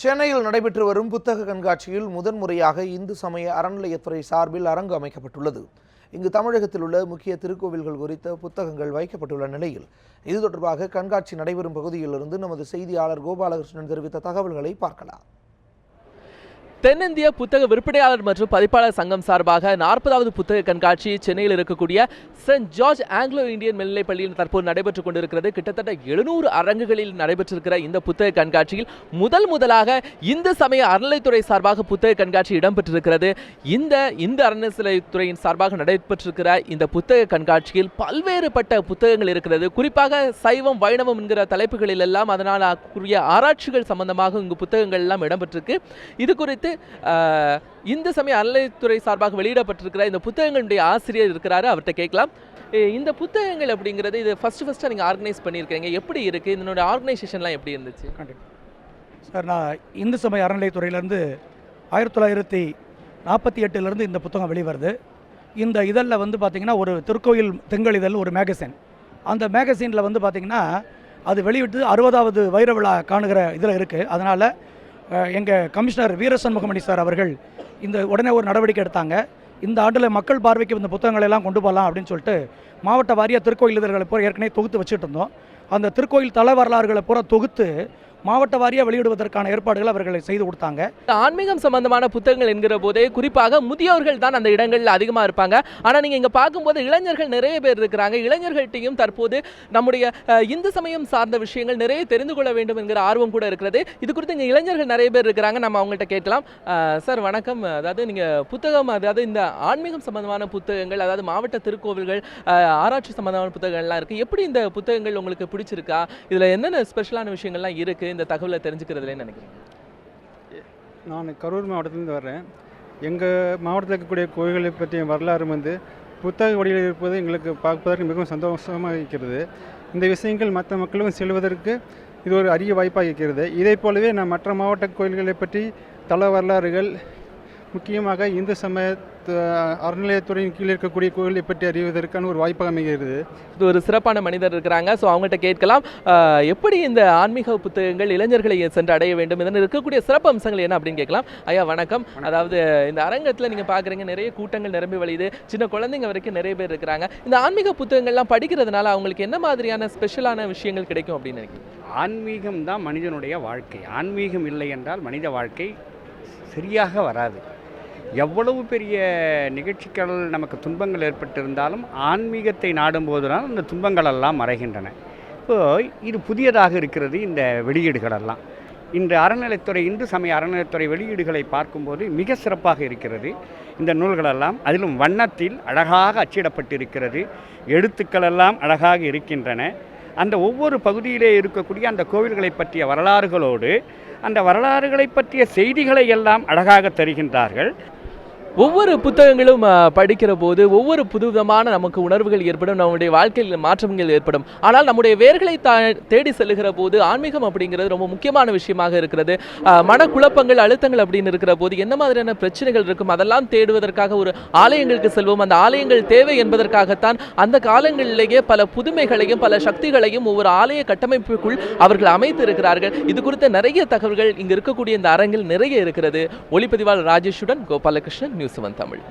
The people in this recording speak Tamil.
சென்னையில் நடைபெற்று வரும் புத்தக கண்காட்சியில் முதன்முறையாக இந்து சமய அறநிலையத்துறை சார்பில் அரங்கு அமைக்கப்பட்டுள்ளது. இங்கு தமிழகத்தில் உள்ள முக்கிய திருக்கோவில்கள் குறித்த புத்தகங்கள் வைக்கப்பட்டுள்ள நிலையில் இது தொடர்பாக கண்காட்சி நடைபெறும் பகுதியிலிருந்து நமது செய்தியாளர் கோபாலகிருஷ்ணன் தெரிவித்த தகவல்களை பார்க்கலாம். தென்னிந்திய புத்தக விற்பனையாளர் மற்றும் பதிப்பாளர் சங்கம் சார்பாக நாற்பதாவது புத்தக கண்காட்சி சென்னையில் இருக்கக்கூடிய சென்ட் ஜார்ஜ் ஆங்கிலோ இந்தியன் மேல்நிலைப் பள்ளியில் தற்போது நடைபெற்றுக் கொண்டிருக்கிறது. கிட்டத்தட்ட எழுநூறு அரங்குகளில் நடைபெற்றிருக்கிற இந்த புத்தக கண்காட்சியில் முதல் முதலாக இந்து சமய அறநிலைத்துறை சார்பாக புத்தக கண்காட்சி இடம்பெற்றிருக்கிறது. இந்த இந்து அறநிலைத்துறையின் சார்பாக நடைபெற்றிருக்கிற இந்த புத்தக கண்காட்சியில் பல்வேறுபட்ட புத்தகங்கள் இருக்கிறது. குறிப்பாக சைவம் வைணவம் என்கிற தலைப்புகளில் எல்லாம் அதனால் கூறிய ஆராய்ச்சிகள் சம்பந்தமாக இங்கு புத்தகங்கள் எல்லாம் இடம்பெற்றிருக்கு. இது குறித்து இந்து சமய அறநிலைத்துறை சார்பாக வெளியிடப்பட்டிருக்கிற இந்த புத்தகங்களுடைய ஆசிரியர் இருக்கிறாரு அவர்கிட்ட கேட்கலாம். இந்த புத்தகங்கள் அப்படிங்கிறது இது ஃபர்ஸ்ட் ஃபஸ்ட்டாக நீங்கள் ஆர்கனைஸ் பண்ணியிருக்கீங்க எப்படி இருக்குது இதனுடைய ஆர்கனைசேஷன்லாம் எப்படி இருந்துச்சு? கண்டிப்பாக சார் நான் இந்து சமய அறநிலையத்துறையிலேருந்து ஆயிரத்தி தொள்ளாயிரத்தி நாற்பத்தி எட்டுலேருந்து இந்த புத்தகம் வெளிவருது. இந்த இதழில் வந்து பார்த்திங்கன்னா ஒரு திருக்கோயில் திங்கள் இதழ் ஒரு மேகசின் அந்த மேகசினில் வந்து பார்த்திங்கன்னா அது வெளியிட்டு அறுபதாவது வைர விழா காணுகிற இதில் இருக்குது அதனால் எங்கள் கமிஷனர் வீரசண்முகமணி சார் அவர்கள் இந்த உடனே ஒரு நடவடிக்கை எடுத்தாங்க. இந்த ஆண்டில் மக்கள் பார்வைக்கு இந்த புத்தகங்களை எல்லாம் கொண்டு போகலாம் அப்படின்னு சொல்லிட்டு மாவட்ட வாரியாக திருக்கோயில் இதழ்களை பூரா ஏற்கனவே தொகுத்து வச்சுட்டு இருந்தோம். அந்த திருக்கோயில் தலை வரலாறுகளை பூரா தொகுத்து மாவட்ட வாரியாக வெளியிடுவதற்கான ஏற்பாடுகள் அவர்கள் செய்து கொடுத்தாங்க. ஆன்மீகம் சம்பந்தமான புத்தகங்கள் என்கிற போதே குறிப்பாக முதியோர்கள் தான் அந்த இடங்களில் அதிகமாக இருப்பாங்க. ஆனால் நீங்கள் இங்கே பார்க்கும்போது இளைஞர்கள் நிறைய பேர் இருக்கிறாங்க. இளைஞர்கள்ட்டையும் தற்போது நம்முடைய இந்து சமயம் சார்ந்த விஷயங்கள் நிறைய தெரிந்து கொள்ள வேண்டும் என்கிற ஆர்வம் கூட இருக்கிறது. இது குறித்து இங்கே இளைஞர்கள் நிறைய பேர் இருக்கிறாங்க. நம்ம அவங்கள்ட்ட கேட்கலாம். சார் வணக்கம். அதாவது நீங்கள் புத்தகம் அதாவது இந்த ஆன்மீகம் சம்பந்தமான புத்தகங்கள் அதாவது மாவட்ட திருக்கோவில்கள் ஆராய்ச்சி சம்பந்தமான புத்தகங்கள்லாம் இருக்குது எப்படி இந்த புத்தகங்கள் உங்களுக்கு பிடிச்சிருக்கா? இதில் என்னென்ன ஸ்பெஷலான விஷயங்கள்லாம் இருக்குது இந்த தகவலை தெரிஞ்சுக்கிறதுலேன்னு நினைக்கிறேன் நான் கரூர் மாவட்டத்திலேருந்து வர்றேன். எங்கள் மாவட்டத்தில் இருக்கக்கூடிய கோயில்களை பற்றிய வரலாறு வந்து புத்தக வடிவில் இருப்பது எங்களுக்கு பார்ப்பதற்கு மிகவும் சந்தோஷமாக இருக்கிறது. இந்த விஷயங்கள் மற்ற மக்களுக்கும் செல்வதற்கு இது ஒரு அரிய வாய்ப்பாக இருக்கிறது. இதைப் போலவே நான் மற்ற மாவட்ட கோயில்களை பற்றி தல வரலாறுகள் முக்கியமாக இந்து சமய அறநிலையத்துறையின் கீழ் இருக்கக்கூடிய கோயிலை பற்றி அறிவதற்கான ஒரு வாய்ப்பாக அமைகிறது. இது ஒரு சிறப்பான மனிதர் இருக்கிறாங்க. ஸோ அவங்கள்ட்ட கேட்கலாம். எப்படி இந்த ஆன்மீக புத்தகங்கள் இளைஞர்களை சென்று அடைய வேண்டும்? இதன் இருக்கக்கூடிய சிறப்பு அம்சங்கள் என்ன அப்படின்னு கேட்கலாம். ஐயா வணக்கம். அதாவது இந்த அரங்கத்தில் நீங்கள் பார்க்குறீங்க நிறைய கூட்டங்கள் நிரம்பி வழியுது. சின்ன குழந்தைங்க வரைக்கும் நிறைய பேர் இருக்கிறாங்க. இந்த ஆன்மீக புத்தகங்கள்லாம் படிக்கிறதுனால அவங்களுக்கு என்ன மாதிரியான ஸ்பெஷலான விஷயங்கள் கிடைக்கும் அப்படின்னு நினைக்கிறேன் ஆன்மீகம் தான் மனிதனுடைய வாழ்க்கை. ஆன்மீகம் இல்லை என்றால் மனித வாழ்க்கை சரியாக வராது. எவ்வளவு பெரிய நிகழ்ச்சிகள் நமக்கு துன்பங்கள் ஏற்பட்டிருந்தாலும் ஆன்மீகத்தை நாடும்போதுதான் அந்த துன்பங்கள் எல்லாம் மறைகின்றன. இப்போ இது புதியதாக இருக்கிறது இந்த வெளியீடுகளெல்லாம் இந்த அறநிலைத்துறை இந்து சமய அறநிலைத்துறை வெளியீடுகளை பார்க்கும்போது மிக சிறப்பாக இருக்கிறது. இந்த நூல்களெல்லாம் அதிலும் வண்ணத்தில் அழகாக அச்சிடப்பட்டிருக்கிறது. எழுத்துக்களெல்லாம் அழகாக இருக்கின்றன. அந்த ஒவ்வொரு பகுதியிலே இருக்கக்கூடிய அந்த கோவில்களை பற்றிய வரலாறுகளோடு அந்த வரலாறுகளை பற்றிய செய்திகளை எல்லாம் அழகாக தருகின்றார்கள். ஒவ்வொரு புத்தகங்களும் படிக்கிற போது ஒவ்வொரு புதுவிதமான நமக்கு உணர்வுகள் ஏற்படும் நம்முடைய வாழ்க்கையில் மாற்றங்கள் ஏற்படும். ஆனால் நம்முடைய வேர்களை தா தேடி செல்லுகிற போது ஆன்மீகம் அப்படிங்கிறது ரொம்ப முக்கியமான விஷயமாக இருக்கிறது. மனக்குழப்பங்கள் அழுத்தங்கள் அப்படின்னு இருக்கிற போது என்ன மாதிரியான பிரச்சனைகள் இருக்கும் அதெல்லாம் தேடுவதற்காக ஒரு ஆலயங்களுக்கு செல்வோம். அந்த ஆலயங்கள் தேவை என்பதற்காகத்தான் அந்த காலங்களிலேயே பல புதுமைகளையும் பல சக்திகளையும் ஒவ்வொரு ஆலய கட்டமைப்புக்குள் அவர்கள் அமைத்து இருக்கிறார்கள் இது குறித்த நிறைய தகவல்கள் இங்கு இருக்கக்கூடிய இந்த அரங்கில் நிறைய இருக்கிறது. ஒளிப்பதிவாளர் ராஜேஷுடன் கோபாலகிருஷ்ணன் நியூஸ் செவன் தமிழ்.